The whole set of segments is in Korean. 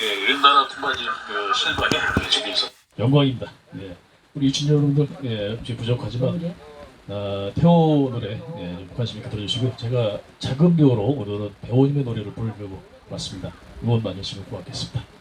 예, 연달아 두 가지 그 실방에 지금 있어. 영광입니다. 예. 우리 유치원 여러분들 예, 좀 부족하지만 아, 태호 노래 예, 좀 관심 있게 들어주시고 제가 작은 배우로 오늘은 배우님의 노래를 부르려고 왔습니다. 응원 많이 해주시면 고맙겠습니다.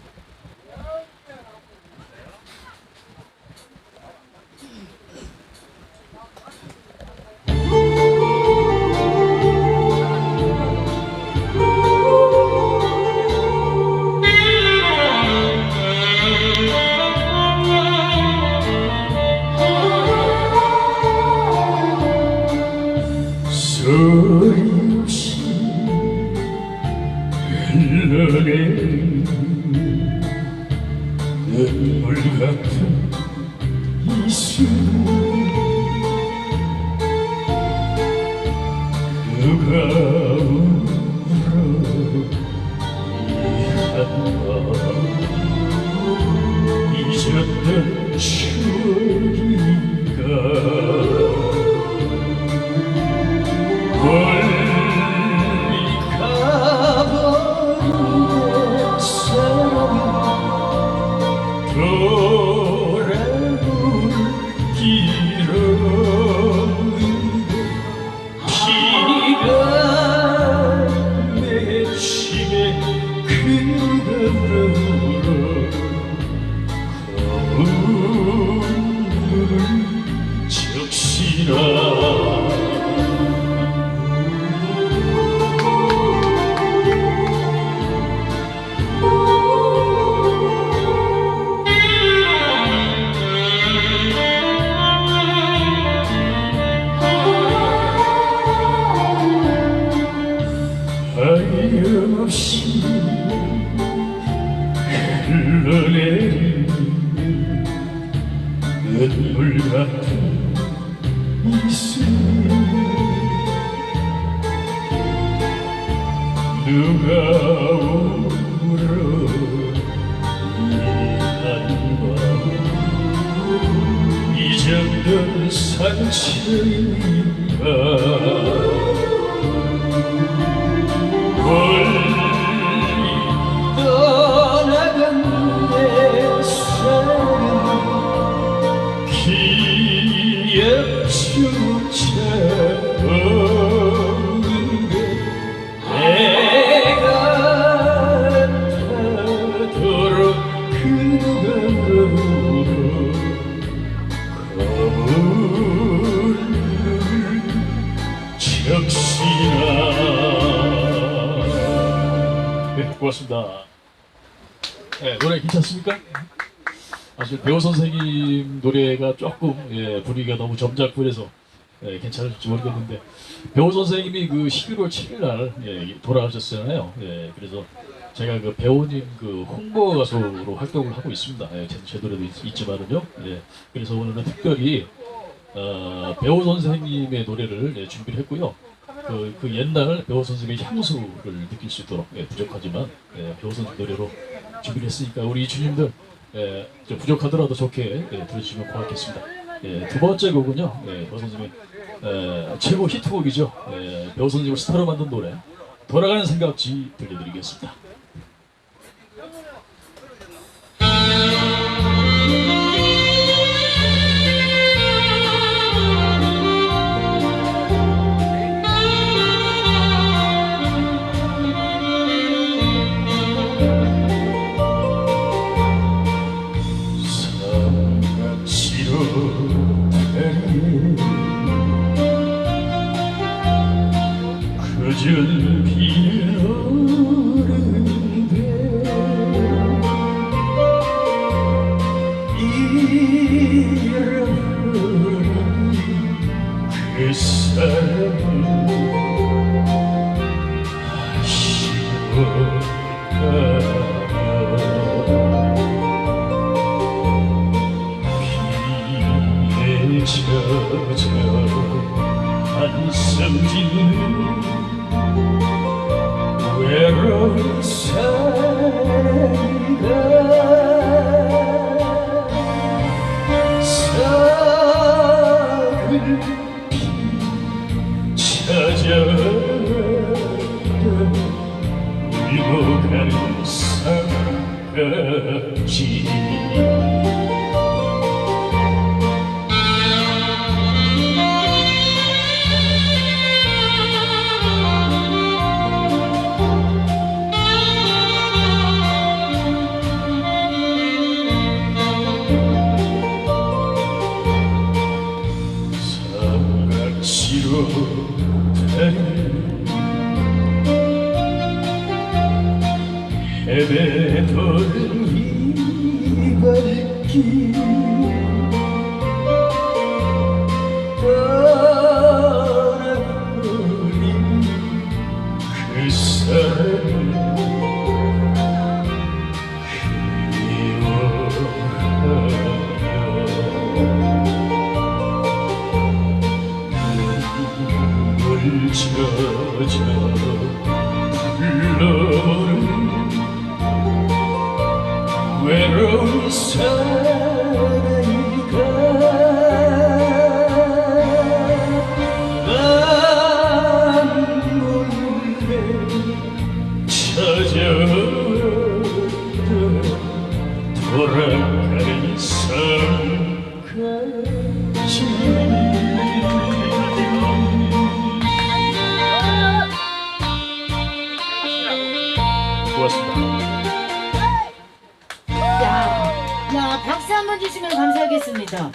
없이 흘러내린 눈물 같은 하 노래가 조금 예, 분위기가 너무 점잖고 그래서 예, 괜찮을지 모르겠는데 배우 선생님이 그 11월 7일 날 예, 돌아가셨잖아요. 예, 그래서 제가 그 배우님 그 홍보 가수로 활동을 하고 있습니다. 예, 제, 제 노래도 있, 지만은요 예, 그래서 오늘은 특별히 어, 배우 선생님의 노래를 예, 준비를 했고요. 그, 그 옛날 배우 선생님의 향수를 느낄 수 있도록 예, 부족하지만 예, 배우 선생님 노래로 준비를 했으니까 우리 주님들 예, 좀 부족하더라도 좋게 예, 들어주시면 고맙겠습니다. 예, 두 번째 곡은요, 예, 배우 선생님의 예, 최고 히트곡이죠. 예, 배우 선생님을 스타로 만든 노래 돌아가는 생각지 들려드리겠습니다. 그 야, 박수 한 번 주시면 감사하겠습니다.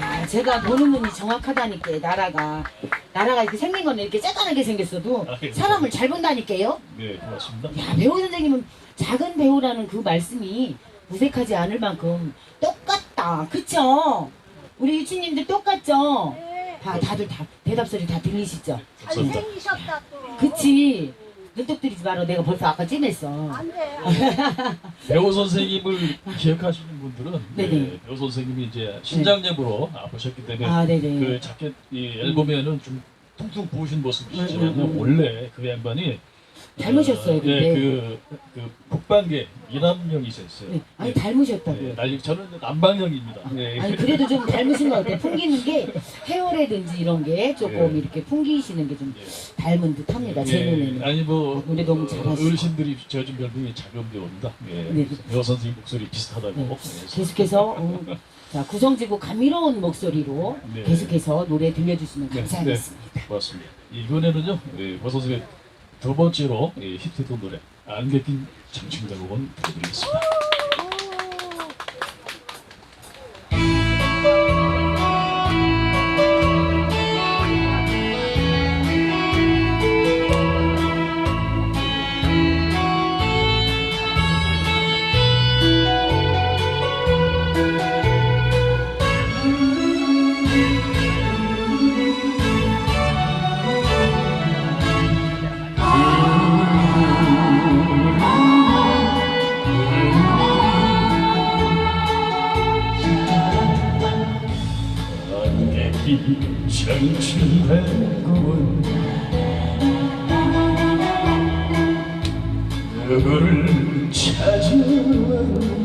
야, 제가 보는 눈이 정확하다니까, 나라가. 나라가 이렇게 생긴 건 이렇게 쬐깐하게 생겼어도 아, 예. 사람을 잘 본다니까요. 네, 고맙습니다. 야, 배우 선생님은 작은 배우라는 그 말씀이 무색하지 않을 만큼 똑같다. 그쵸? 우리 유치님들 똑같죠? 네. 다, 다들 다, 대답 소리 다 들리시죠? 감사합니다. 잘생기셨다 또. 그치? 눈독 들이지 마라. 내가 벌써 아까 찜했어. 안 돼. 배우 선생님을 기억하시는 분들은 네네. 네, 배우 선생님이 이제 신장염으로 아프셨기 때문에 아, 네네. 그 자켓 이 앨범에는 좀 퉁퉁 부으신 모습이시지만 음, 음, 음. 원래 그 양반이 닮으셨어요, 어, 근데. 예, 그, 그 북방계 이남형이 있었어요. 네. 아니, 예, 닮으셨다고. 예, 난리 저는 남방형입니다. 예. 아니 그래도 좀 닮으신 것 같아요. 풍기는 게 헤어라든지 이런 게 조금 예. 이렇게 풍기시는 게좀 예. 닮은 듯합니다. 제 예, 눈에는. 아니 뭐 노래 너무 어, 잘하시고. 어르신들이 지어준 별명이 작은 배우입니다. 예. 네. 배우 선생님 목소리 비슷하다고. 네. 계속해서 음, 자 구성지고 감미로운 목소리로 네. 계속해서 노래 들려주시면 네, 감사하겠습니다. 고맙습니다. 이번에는요, 예, 고 선생님 두 번째로 예, 히트했던 노래 안개 낀 장충자곡은 들려드리겠습니다. 낀 장충자곡은 누구를 찾아왔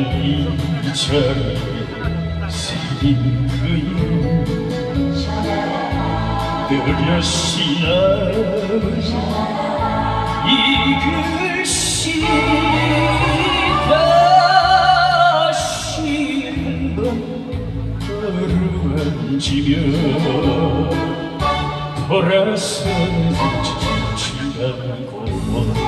이 자리에 새긴 그이 느려시 나 이 글씨 다시 한번 어루만지며 돌아서 지난 공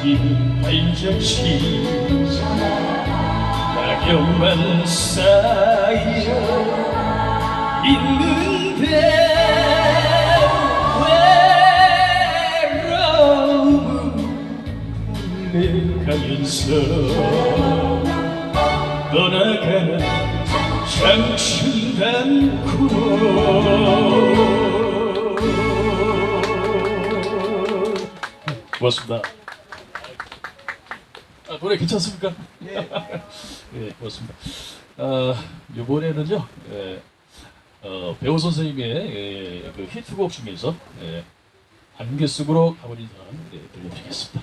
남긴 발자취 낙엽만 쌓여 있는데 내가면서 떠나가는 장춘단코 고맙습니다. 아, 노래 괜찮습니까? 예, 고맙습니다. 아, 이번에는요, 예, 어, 배우 선생님의 예, 그 히트곡 중에서 예, 안개 속으로 가버린 사람 예, 들려드리겠습니다.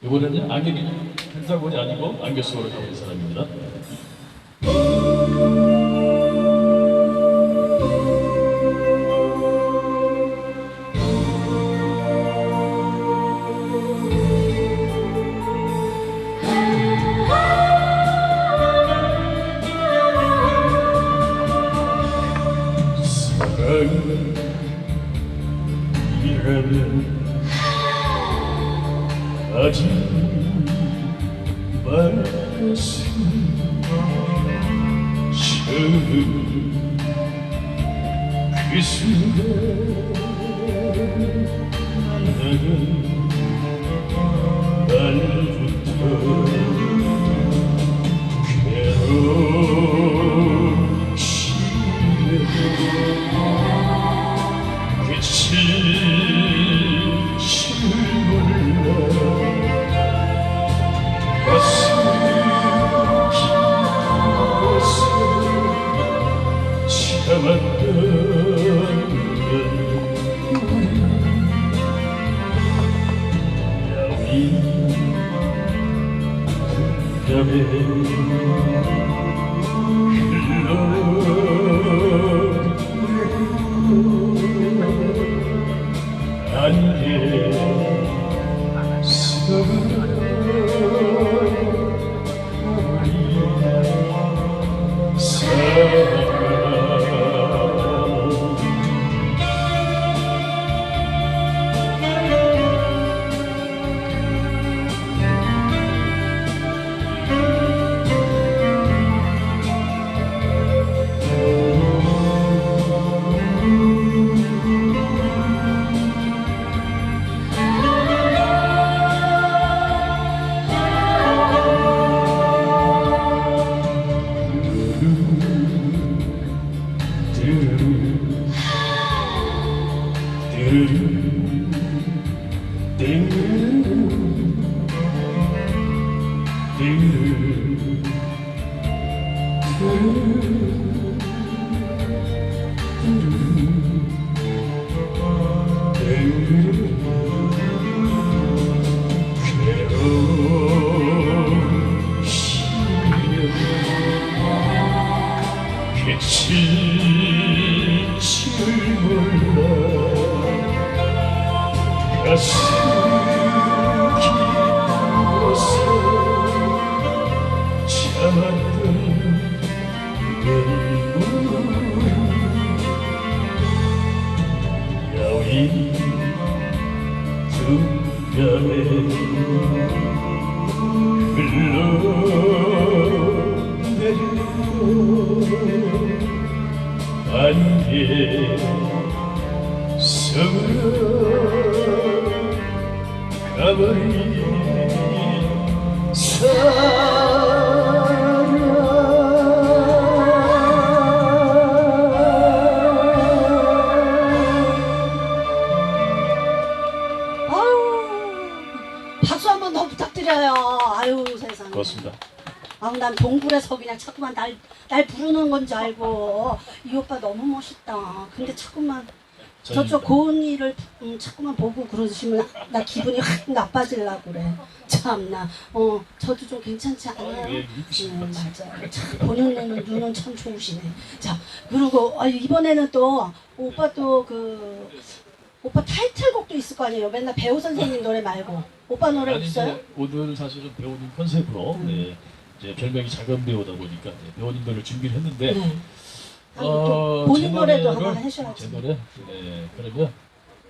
이번에는 안개이 펜사곤이 아니고 안개 속으로 가버린 사람입니다. 사 괴로 you. 고맙습니다. 아우, 난 동굴에서 그냥 자꾸만 날, 날 부르는 건 줄 알고. 이 오빠 너무 멋있다. 근데 자꾸만 저쪽 일을 음, 자꾸만 보고 그러시면 나 기분이 확 나빠지려고 그래. 참나. 어, 저도 좀 괜찮지 않아요? 예, 이쁘신 음. 맞아요. 참, 보는 눈은, 눈은 참 좋으시네. 자, 그리고 아, 이번에는 또 오빠 또그 오빠 타이틀곡도 있을 거 아니에요. 맨날 배우 선생님 노래 말고 오빠 노래 아니 없어요? 이제 오늘 사실은 배우님 컨셉으로 음. 네, 이제 별명이 작은 배우다 보니까 네, 배우님 노래를 준비를 했는데 네. 아, 또 어, 본인 제 노래도 한번 하셔야지. 제 노래? 네, 그러면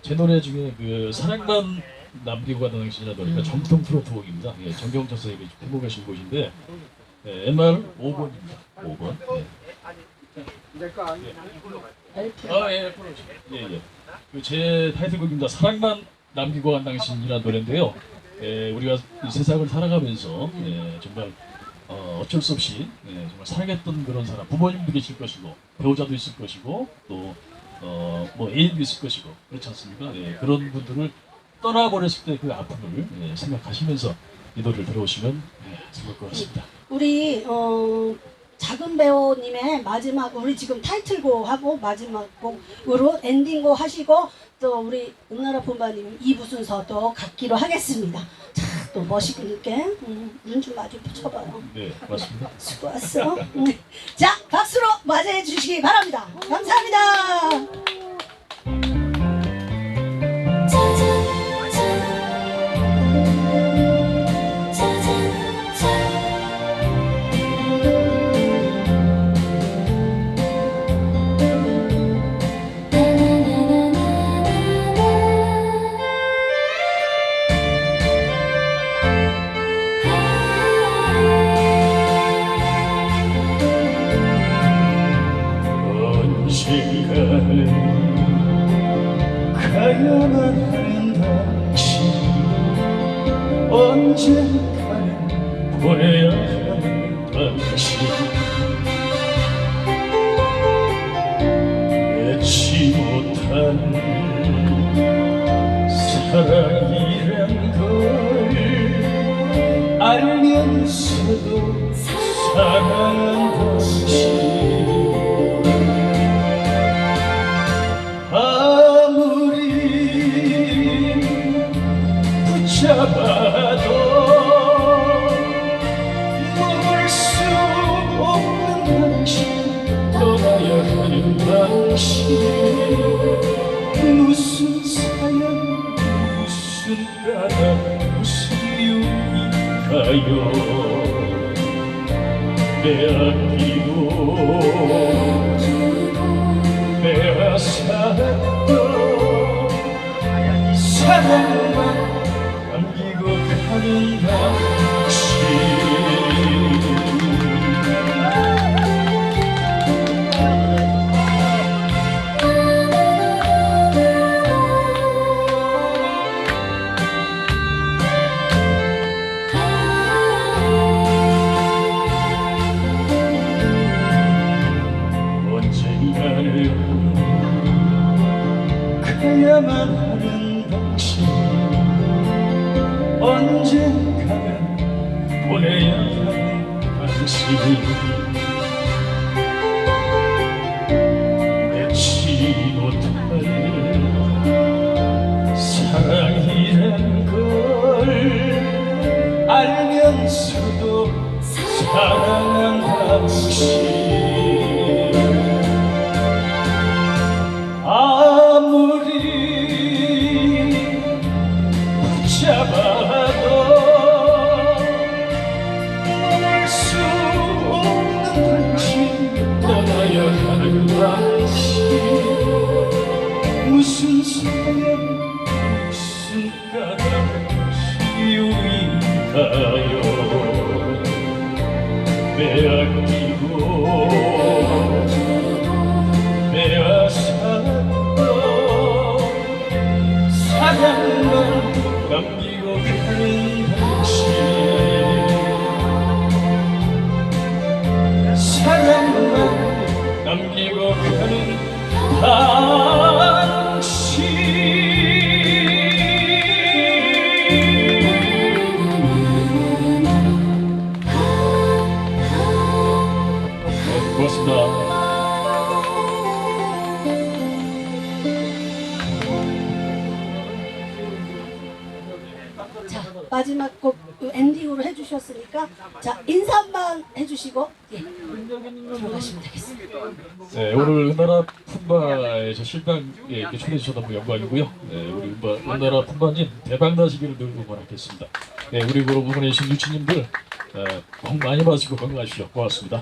제 노래 중에 그 사랑만 남기고 가는 당신이라는 노래가 음. 정통 트로트 곡입니다. 예, 정경철 선생님이 편곡하신 곡인데 예, MR 5번입니다. 5번. 엘프. 아, 예, 예, 예. 그제 타이틀곡입니다. 사랑만 남기고 간 당신이라는 노래인데요. 예, 우리가 이 세상을 살아가면서 예, 정말 어, 어쩔 수 없이 예, 정말 사랑했던 그런 사람, 부모님도 계실 것이고 배우자도 있을 것이고 또 어, 뭐 애인도 있을 것이고 그렇지 않습니까? 예, 그런 분들을 떠나버렸을 때 그 아픔을 예, 생각하시면서 이 노래를 들어오시면 예, 좋을 것 같습니다. 우리 어, 작은 배우님의 마지막 우리 지금 타이틀곡 하고 마지막 곡으로 엔딩곡 하시고 또 우리 은나라 본바님 2부 순서 또 갖기로 하겠습니다. 자, 또 멋있게 음, 눈좀 마주 붙여봐요. 네, 맞습니다. 수고했어. 음. 자, 박수로 맞이해 주시기 바랍니다. 감사합니다. 사랑이란 걸 알면서도 사랑한 당신 Yeah. 언젠가는 보내야 하는 당신 떠나야 하는 당신 무슨 사연 무슨 까닭 이유인가 당 이렇게 초대해 주셔서 너무 영광이고요. 네, 우리 은나라 품바님 대박 나시기를 늘 응원하겠습니다. 네, 우리 그룹 응원해 주신 유치님들 어, 복 많이 받으시고 건강하십시오. 고맙습니다.